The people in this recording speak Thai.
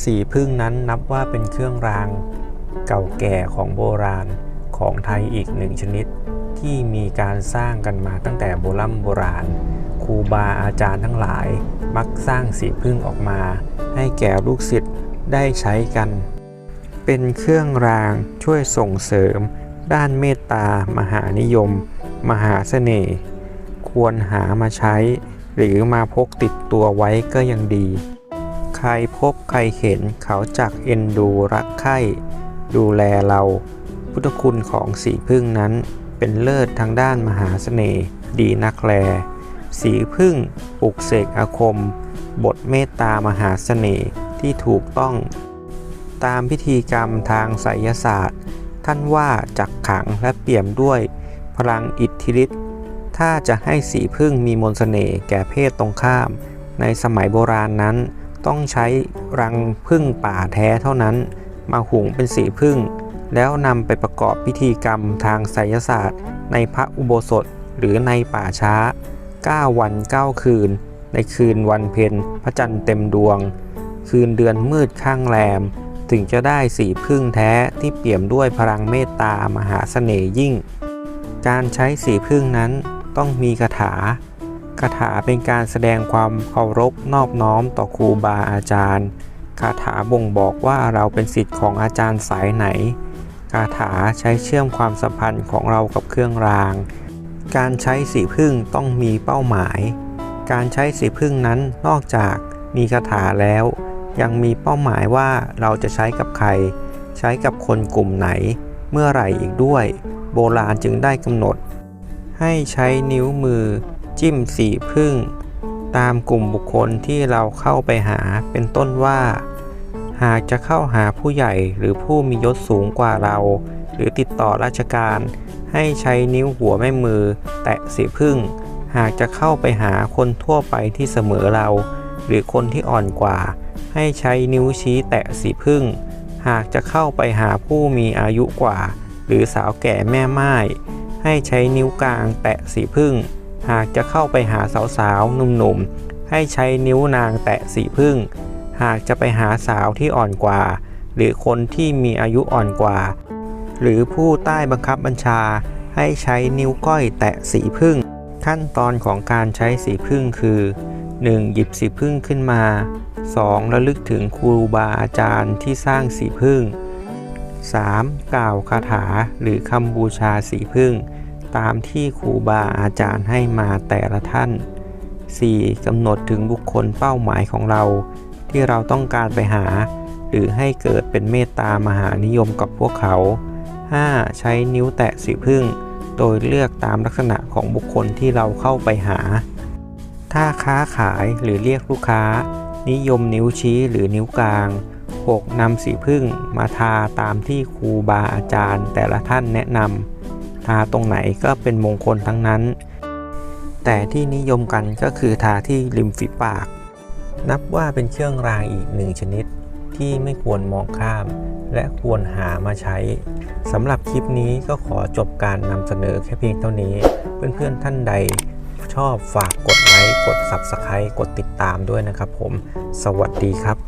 สีพึ่งนั้นนับว่าเป็นเครื่องรางเก่าแก่ของโบราณของไทยอีกหนึ่งชนิด ที่มีการสร้างกันมาตั้งแต่โบราณโบราณครูบาอาจารย์ทั้งหลายมักสร้างสีพึ่งออกมา ให้แก่ลูกศิษย์ได้ใช้กัน เป็นเครื่องรางช่วยส่งเสริม ด้านเมตตามหานิยม มหาเสน่ห์ ควรหามาใช้ หรือมาพกติดตัวไว้ก็ยังดี ใครพบใครเห็นเขาจักเอ็นดูรักใคร่ดูแลเรา พุทธคุณของสีพึ่งนั้นเป็นเลิศทางด้านมหาเสน่ห์ดีนักแล สีพึ่งปลุกเสกอาคม บทเมตตามหาเสน่ห์ที่ถูกต้อง ตามพิธีกรรมทางไสยศาสตร์ ท่านว่าจักขังและเปี่ยมด้วยพลังอิทธิฤทธิ์ถ้าจะให้สีพึ่งมีมนต์เสน่ห์แก่เพศตรงข้าม ในสมัยโบราณนั้น ต้องใช้รังพึ่งป่าแท้เท่านั้น มาหุงเป็นสีพึ่ง แล้วนำไปประกอบพิธีกรรมทางไสยศาสตร์ ในพระอุโบสถหรือในป่าช้า 9 วัน 9 คืน ในคืนวันเพ็ญพระจันทร์เต็มดวง คืนเดือนมืดข้างแรม ถึงจะได้สีพึ่งแท้ที่เปี่ยมด้วยพลังเมตตามหาเสน่ห์ยิ่ง การใช้สีพึ่งนั้นต้องมีคาถา คาถาเป็นการแสดงความเคารพนอบน้อมต่อครูบาอาจารย์คาถาบ่งบอกว่าเราเป็นศิษย์ของอาจารย์สายไหนคาถาใช้เชื่อมความสัมพันธ์ของเรากับเครื่องราง การใช้สีพึ่งต้องมีเป้าหมาย การใช้สีพึ่งนั้นนอกจากมีคาถาแล้ว ยังมีเป้าหมายว่าเราจะใช้กับใคร ใช้กับคนกลุ่มไหน เมื่อไหร่อีกด้วย โบราณจึงได้กำหนด ให้ใช้นิ้วมือ จิ้มสีพึ่ง ตามกลุ่มบุคคลที่เราเข้าไปหาเป็นต้นว่า หากจะเข้าหาผู้ใหญ่หรือผู้มียศสูงกว่าเรา หรือติดต่อราชการ ให้ใช้นิ้วหัวแม่มือ แตะสีพึ่ง หากจะเข้าไปหาคนทั่วไปที่เสมอเรา หรือคนที่อ่อนกว่า ให้ใช้นิ้วชี้แตะสีพึ่ง หากจะเข้าไปหาผู้มีอายุกว่า หรือสาวแก่แม่ไม้ให้ใช้นิ้วกลางแตะสีพึ่ง หากจะเข้าไปหาสาวๆหนุ่มๆ ให้ใช้นิ้วนางแตะสีพึ่ง หากจะไปหาสาวที่อ่อนกว่า หรือคนที่มีอายุอ่อนกว่า หรือผู้ใต้บังคับบัญชา ให้ใช้นิ้วก้อยแตะสีพึ่ง ขั้นตอนของการใช้สีพึ่งคือ 1. หยิบสีพึ่งขึ้นมา 2. ระลึกถึงครูบาอาจารย์ที่สร้างสีพึ่ง 3. กล่าวคาถาหรือคำบูชาสีพึ่ง ตามที่ครูบาอาจารย์ให้มาแต่ละท่าน 4. กำหนดถึงบุคคลเป้าหมายของเรา ที่เราต้องการไปหา หรือให้เกิดเป็นเมตตามหานิยมกับพวกเขา 5. ใช้นิ้วแตะสีพึ่ง โดยเลือกตามลักษณะของบุคคลที่เราเข้าไปหา ถ้าค้าขายหรือเรียกลูกค้า นิยมนิ้วชี้หรือนิ้วกลาง 6. นำสีพึ่งมาทาตามที่ครูบาอาจารย์แต่ละท่านแนะนำาตรงไหนก็เป็นมงคลทั้งนั้น แต่ที่นิยมกันก็คือทาที่ริมฝีปาก นับว่าเป็นเครื่องรางอีกหนึ่งชนิดที่ไม่ควรมองข้าม และควรหามาใช้สำหรับคลิปนี้ก็ขอจบการนำเสนอแค่เพียงเท่านี้ เพื่อนๆท่านใดชอบฝากกดไลค์กด Subscribe กดติดตามด้วยนะครับผม สวัสดีครับ